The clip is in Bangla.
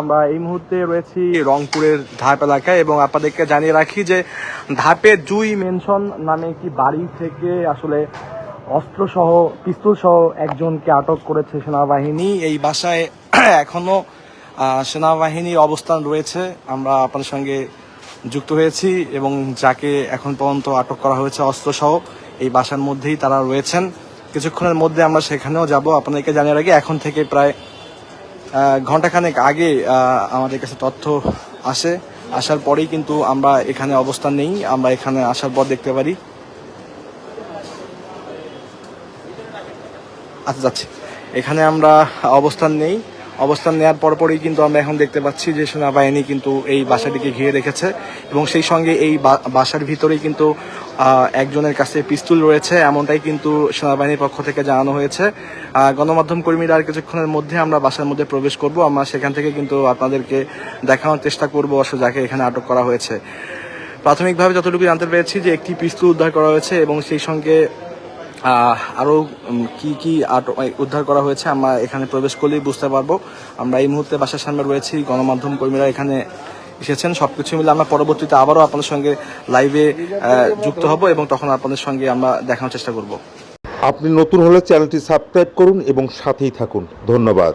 আমরা এই মুহূর্তে রয়েছি রংপুরের ধাপ এলাকায় এবং আপনাদেরকে জানিয়ে রাখি যে ধাপে জুই মেনশন নামে একটি বাড়ি থেকে আসলে অস্ত্র সহ পিস্তল সহ একজনকে আটক করেছে সেনাবাহিনী। এই বাসায় এখনও সেনাবাহিনীর অবস্থান রয়েছে। আমরা আপনাদের সঙ্গে যুক্ত হয়েছি এবং যাকে এখন পর্যন্ত আটক করা হয়েছে অস্ত্র সহ এই বাসার মধ্যেই তারা রয়েছেন। কিছুক্ষণের মধ্যে আমরা সেখানেও যাব। আপনাদেরকে জানিয়ে রাখি, এখন থেকে প্রায় ঘন্টাখানেক আগে আমাদের কাছে তথ্য আসে। আসার পরেই কিন্তু আমরা এখানে অবস্থান নেই। আমরা এখানে আসার পর দেখতে পারি। আচ্ছা যাচ্ছি। এখানে আমরা অবস্থান নেই। অবস্থান নেওয়ার পরপরই কিন্তু আমরা এখন দেখতে পাচ্ছি যে সেনাবাহিনী কিন্তু এই বাসাটিকে ঘিরে রেখেছে এবং সেই সঙ্গে এই বাসার ভিতরেই কিন্তু একজনের কাছে পিস্তুল রয়েছে এমনটাই কিন্তু সেনাবাহিনীর পক্ষ থেকে জানানো হয়েছে। গণমাধ্যম কর্মীরা আর কিছুক্ষণের মধ্যে আমরা বাসার মধ্যে প্রবেশ করব। আমরা সেখান থেকে কিন্তু আপনাদেরকে দেখানোর চেষ্টা করব আসলে যাকে এখানে আটক করা হয়েছে। প্রাথমিকভাবে যতটুকু জানতে পেরেছি যে একটি পিস্তুল উদ্ধার করা হয়েছে এবং সেই সঙ্গে আহ, আরও উম, কি কি উদ্ধার করা হয়েছে আমরা এখানে প্রবেশ করলেই বুঝতে পারব। আমরা এই মুহূর্তে বাসার সামনে রয়েছি গণমাধ্যম কর্মীরা এখানে এসেছেন সব কিছু মিলে আমরা পরবর্তীতে আবারও আপনাদের সঙ্গে লাইভে যুক্ত হব এবং তখন আপনাদের সঙ্গে আমরা দেখানোর চেষ্টা করব। আপনি নতুন হলে চ্যানেলটি সাবস্ক্রাইব করুন এবং সাথেই থাকুন। ধন্যবাদ।